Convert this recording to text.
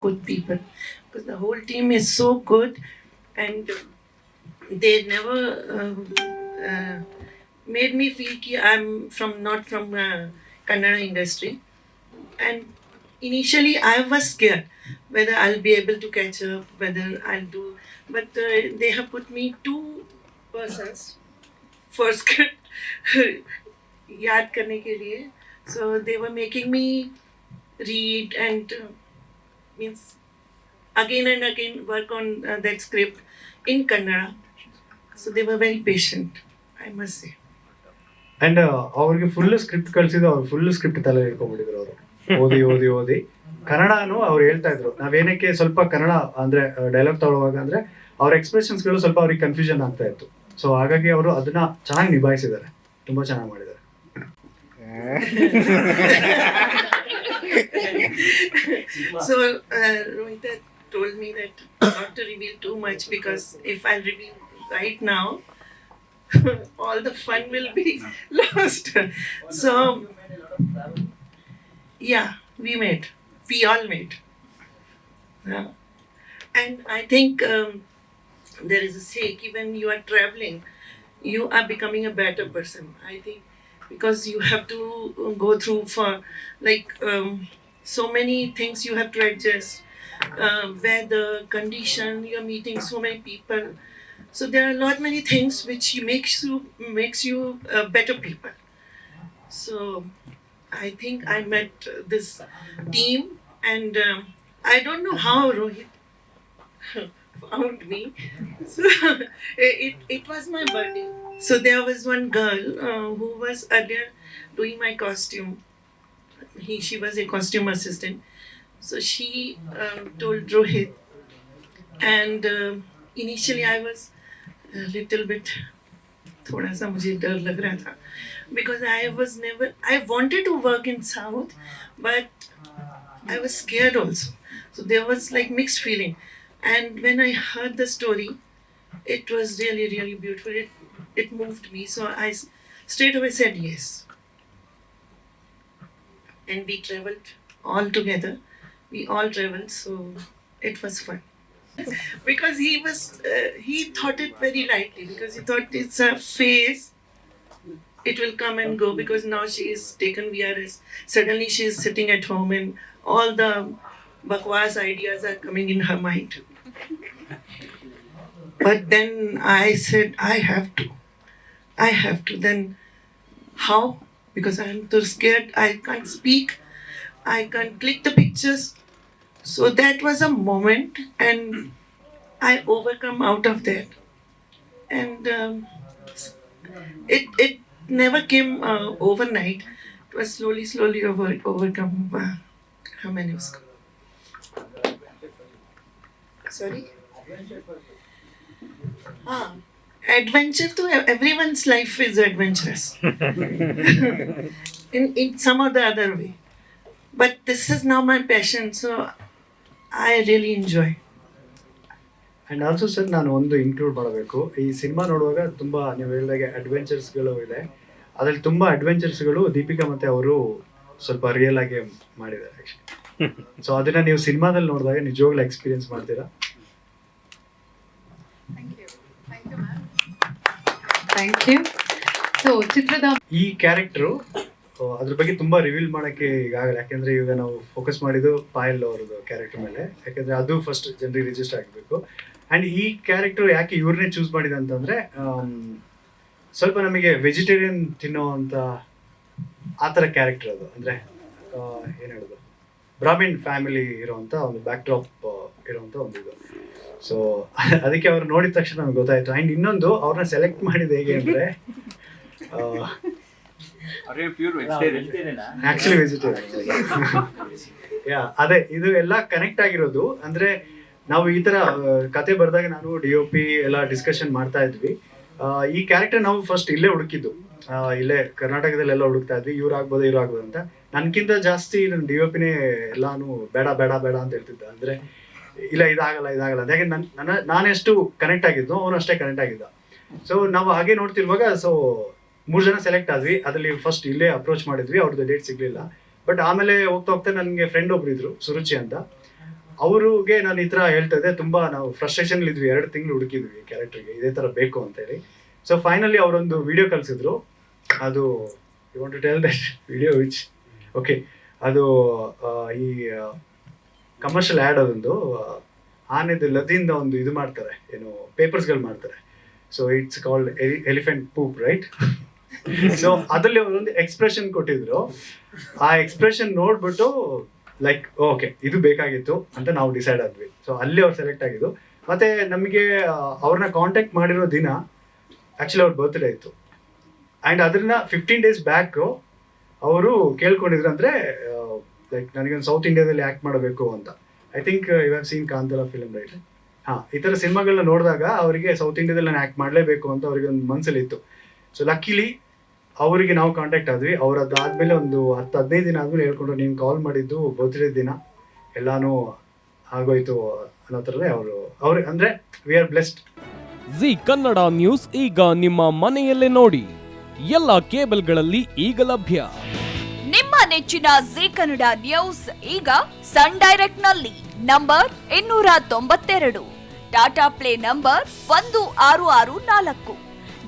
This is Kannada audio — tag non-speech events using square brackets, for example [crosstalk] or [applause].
good people because the whole team is so good and they never um, uh, made me feel ki I'm from not from uh, Kannada industry and initially I was scared whether I'll be able to catch up whether I'll do but uh, they have put me two persons for [laughs] script याद करने के लिए so they were making me read and uh, means again and again work on uh, that script in Kannada. So they were very patient, I must say. And ಅವ್ರಿಗೆ ಫುಲ್ ಸ್ಕ್ರಿಪ್ಟ್ ಕಳ್ಸಿದ್ದು ಅವ್ರು ಫುಲ್ ಸ್ಕ್ರಿಪ್ಟ್ ತಲೆ ಇಟ್ಕೊಂಡ್ಬಿಟ್ಟಿದ್ರು ಅವರು. ಓದಿ ಓದಿ ಓದಿ. ಕನ್ನಡನು ಅವ್ರು ಹೇಳ್ತಾ ಇದ್ರು. ನಾವೇನಕ್ಕೆ ಸ್ವಲ್ಪ ಕನ್ನಡ ಅಂದ್ರೆ ಡೈಲಾಗ್ ತಗೊಳ್ಳುವಾಗ ಅಂದ್ರೆ ಅವ್ರ ಎಕ್ಸ್ಪ್ರೆಷನ್ಸ್ಗಳು ಸ್ವಲ್ಪ ಅವ್ರಿಗೆ ಕನ್ಫ್ಯೂಷನ್ ಆಗ್ತಾ ಇತ್ತು. ಸೊ ಹಾಗಾಗಿ ಅವರು ಅದನ್ನ ಚೆನ್ನಾಗಿ ನಿಭಾಯಿಸಿದ್ದಾರೆ. ತುಂಬಾ ಚೆನ್ನಾಗಿ ಮಾಡಿದ್ದಾರೆ. [laughs] so uh, Rohita told me that not to reveal too much because if I reveal right now, [laughs] all the fun will be [laughs] lost. So yeah, we made. We all made. Yeah. And I think um, there is a say, when you are traveling, you are becoming a better person. I think because you have to go through for like um, so many things you have to adjust. Uh, weather, condition, you're meeting so many people. So there are a lot many things which makes you makes you uh, better people. So I think I met this team, and um, I don't know how Rohit [laughs] found me. So [laughs] it, it was my birthday. So there was one girl uh, who was earlier doing my costume He she was a costume assistant. So she uh, told Rohit, and uh, initially I was a little bit थोड़ा सा मुझे डर लग रहा था because I was never I wanted to work in South but I was scared also so there was like mixed feeling and when I heard the story it was really really beautiful it, it moved me so I s- straight away said yes and we traveled all together we all traveled so it was fun because he was uh, he thought it very lightly because he thought it's a phase it will come and go because now she is taken VRS. Suddenly she is sitting at home and all the bakwas ideas are coming in her mind. But then I said, I have to. I have to. Then how? Because I'm too scared. I can't speak. I can't click the pictures. So that was a moment, and I overcome out of that. And um, it it never came uh, overnight. It was slowly, slowly over overcome. Uh, how many was Sorry. Ah, adventure to everyone's life is adventurous. [laughs] In in some or the other way. But this is now my passion, so I really enjoy. And also sir ನಾನು ಒಂದು ಇನ್ಕ್ಲೂಡ್ ಮಾಡಬೇಕು. ಈ ಸಿನಿಮಾ ನೋಡುವಾಗ ತುಂಬ ನೀವು ಹೇಳಿದಾಗೆ ಅಡ್ವೆಂಚರ್ಸ್ಗಳು ಇದೆ. ಅದ್ರಲ್ಲಿ ತುಂಬ ಅಡ್ವೆಂಚರ್ಸ್ಗಳು ದೀಪಿಕಾ ಮತ್ತೆ ಅವರು ಸ್ವಲ್ಪ ರಿಯಲ್ ಆಗಿ ಮಾಡಿದ್ದಾರೆ ಆ್ಯಕ್ಚುಲಿ ಸೊ [laughs] ಅದನ್ನ ನೀವು ಸಿನಿಮಾದಲ್ಲಿ ನೋಡಿದಾಗ ನಿಜವಾಗ್ಲೂ ಎಕ್ಸ್ಪೀರಿಯನ್ಸ್ ಮಾಡ್ತೀರಾ? ಥ್ಯಾಂಕ್ ಯು ಸೊ ಚಿತ್ರದ ಈ ಕ್ಯಾರೆಕ್ಟರ್ ಅದ್ರ ಬಗ್ಗೆ ತುಂಬಾ ರಿವೀಲ್ ಮಾಡಕ್ಕೆ ಈಗಾಗಲೇ ಯಾಕಂದ್ರೆ ಈಗ ನಾವು ಫೋಕಸ್ ಮಾಡಿದ್ದು ಪಾಯಲ್ ಅವ್ರದ್ದು ಕ್ಯಾರೆಕ್ಟರ್ ಮೇಲೆ. ಯಾಕೆಂದ್ರೆ ಅದು ಫಸ್ಟ್ ಜನರಿಗೆ ರಿಜಿಸ್ಟರ್ ಆಗಬೇಕು. ಅಂಡ್ ಈ ಕ್ಯಾರೆಕ್ಟರ್ ಯಾಕೆ ಇವ್ರನ್ನೇ ಚೂಸ್ ಮಾಡಿದೆ ಅಂತಂದ್ರೆ ಸ್ವಲ್ಪ ನಮಗೆ ವೆಜಿಟೇರಿಯನ್ ತಿನ್ನೋ ಅಂತ ಆ ಥರ ಕ್ಯಾರೆಕ್ಟರ್ ಅದು. ಅಂದ್ರೆ ಏನು ಏನ್ ಹೇಳೋದು? ಬ್ರಾಹ್ಮಿನ್ ಫ್ಯಾಮಿಲಿ ಇರುವಂತ ಒಂದು ಬ್ಯಾಕ್ ಡ್ರಾಪ್ ಇರುವಂತ ಒಂದು ಇದು. ಸೊ [laughs] ಅದಕ್ಕೆ ಅವ್ರು ನೋಡಿದ ತಕ್ಷಣ ನಮ್ಗೆ ಗೊತ್ತಾಯ್ತು. ಅಂಡ್ ಇನ್ನೊಂದು ಅವ್ರನ್ನ ಸೆಲೆಕ್ಟ್ ಮಾಡಿದ ಹೇಗೆ ಅಂದ್ರೆ? ಆಕ್ಚುಲಿ ವೆಜಿಟೇರಿಯನ್ ಯಾ ಅದೇ ಇದು ಎಲ್ಲ ಕನೆಕ್ಟ್ ಆಗಿರೋದು. ಅಂದ್ರೆ ನಾವು ಈ ತರ ಕತೆ ಬರೆದಾಗ ನಾನು ಡಿ ಒ ಪಿ ಎಲ್ಲ ಡಿಸ್ಕಷನ್ ಮಾಡ್ತಾ ಇದ್ವಿ. ಈ ಕ್ಯಾರೆಕ್ಟರ್ ನಾವು ಫಸ್ಟ್ ಇಲ್ಲೇ ಹುಡುಕಿದ್ದು. ಇಲ್ಲೇ ಕರ್ನಾಟಕದಲ್ಲೆಲ್ಲ ಹುಡುಕ್ತಾ ಇದ್ವಿ. ಇವ್ರು ಆಗ್ಬೋದು ಇವ್ರು ಆಗ್ಬೋದು ಅಂತ. ನನ್ಕಿಂತ ಜಾಸ್ತಿ ನನ್ನ ಡಿ ಒ ಪಿನೇ ಎಲ್ಲಾನು ಬೇಡ ಬೇಡ ಬೇಡ ಅಂತ ಹೇಳ್ತಿದ್ದ. ಅಂದ್ರೆ ಇಲ್ಲ, ಇದಾಗಲ್ಲ ಇದಾಗಲ್ಲ ಅಂತ. ಯಾಕೆ ನನ್, ನನ್ನ, ನಾನೆಷ್ಟು ಕನೆಕ್ಟ್ ಆಗಿದ್ದು, ಅವನು ಅಷ್ಟೇ ಕನೆಕ್ಟ್ ಆಗಿದ್ದ. ಸೊ ನಾವು ಹಾಗೆ ನೋಡ್ತಿರುವಾಗ ಸೊ ಮೂರು ಜನ ಸೆಲೆಕ್ಟ್ ಆದ್ವಿ. ಅದರಲ್ಲಿ ಫಸ್ಟ್ ಇಲ್ಲೇ ಅಪ್ರೋಚ್ ಮಾಡಿದ್ವಿ. ಅವ್ರದ್ದು ಡೇಟ್ ಸಿಗ್ಲಿಲ್ಲ. ಬಟ್ ಆಮೇಲೆ ಹೋಗ್ತಾ ಹೋಗ್ತಾ ನನಗೆ ಫ್ರೆಂಡ್ ಒಬ್ರು ಇದ್ರು, ಸುರುಚಿ ಅಂತ. ಅವ್ರಿಗೆ ನಾನು ಈ ಥರ ಹೇಳ್ತಾ ತುಂಬಾ ನಾವು ಫ್ರಸ್ಟ್ರೇಷನ್ ಇದ್ವಿ, ಎರಡು ತಿಂಗಳು ಹುಡುಕಿದ್ವಿ ಕ್ಯಾರೆಕ್ಟರ್ಗೆ ಇದೇ ಥರ ಬೇಕು ಅಂತ ಹೇಳಿ. ಸೊ ಫೈನಲಿ ಅವರೊಂದು ವಿಡಿಯೋ ಕಳಿಸಿದ್ರು. ಅದು you want to tell that video which okay ಅದು ಈ ಕಮರ್ಷಿಯಲ್ ಆ್ಯಡ್ ಅದೊಂದು ಆನೆದು ಲದಿಂದ ಒಂದು ಇದು ಮಾಡ್ತಾರೆ, ಏನು ಪೇಪರ್ಸ್ಗಳು ಮಾಡ್ತಾರೆ. So it's called elephant poop right so ಅದರಲ್ಲಿ ಅವರೊಂದು ಎಕ್ಸ್ಪ್ರೆಷನ್ ಕೊಟ್ಟಿದ್ರು. ಆ ಎಕ್ಸ್ಪ್ರೆಷನ್ ನೋಡ್ಬಿಟ್ಟು ಲೈಕ್ ಓಕೆ ಇದು ಬೇಕಾಗಿತ್ತು ಅಂತ ನಾವು ಡಿಸೈಡ್ ಆದ್ವಿ. ಸೊ ಅಲ್ಲಿ ಅವ್ರು ಸೆಲೆಕ್ಟ್ ಆಗಿದ್ದು. ಮತ್ತೆ ನಮಗೆ ಅವ್ರನ್ನ ಕಾಂಟ್ಯಾಕ್ಟ್ ಮಾಡಿರೋ ದಿನ ಆ್ಯಕ್ಚುಲಿ ಅವ್ರ ಬರ್ತ್ಡೇ ಇತ್ತು. ಆ್ಯಂಡ್ ಅದನ್ನ ಫಿಫ್ಟೀನ್ ಡೇಸ್ ಬ್ಯಾಕ್ ಅವರು ಕೇಳ್ಕೊಂಡಿದ್ರು ಅಂದರೆ ಲೈಕ್ ನನಗೊಂದು ಸೌತ್ ಇಂಡಿಯಾದಲ್ಲಿ ಆ್ಯಕ್ಟ್ ಮಾಡಬೇಕು ಅಂತ. I think you have seen Kantara film right ಹಾಂ, ಈ ಥರ ಸಿನಿಮಾಗಳನ್ನ ನೋಡಿದಾಗ ಅವರಿಗೆ ಸೌತ್ ಇಂಡಿಯಾದಲ್ಲಿ ನಾನು ಆ್ಯಕ್ಟ್ ಮಾಡಲೇಬೇಕು ಅಂತ ಅವರಿಗೆ ಒಂದು ಮನಸ್ಸಲ್ಲಿ ಇತ್ತು ಸೊ ಲಕ್ಕಿಲಿ ಅವರಿಗೆ ನಾವು ಕಾಂಟ್ಯಾಕ್ಟ್ ಆದ್ವಿ. ಅವ್ರು ಅದಾದ್ಮೇಲೆ ಒಂದು ಹತ್ತು ಹದಿನೈದು ದಿನ ಆದ್ಮೇಲೆ ಹೇಳ್ಕೊಂಡು ನೀವು ಕಾಲ್ ಮಾಡಿದ್ದು ಬರ್ತ್ಡೇ ದಿನ. ಎಲ್ಲಾನು ಆಗೋಯ್ತು ಅನ್ನೋ ಥರದೇ ಅವರು ಅವ್ರಿಗೆ ಅಂದ್ರೆ we are blessed Zee Kannada news ಈಗ ನಿಮ್ಮ ಮನೆಯಲ್ಲೇ ನೋಡಿ. ಎಲ್ಲ ಕೇಬಲ್ಗಳಲ್ಲಿ ಈಗ ಲಭ್ಯ. ನಿಮ್ಮ ನೆಚ್ಚಿನ ಜಿ ಕನ್ನಡ ನ್ಯೂಸ್ ಈಗ ಸನ್ ಡೈರೆಕ್ಟ್ನಲ್ಲಿ ನಂಬರ್ ಇನ್ನೂರ ತೊಂಬತ್ತೆರಡು. ಟಾಟಾ ಪ್ಲೇ ನಂಬರ್ ಒಂದು ಆರು ಆರು ನಾಲ್ಕು.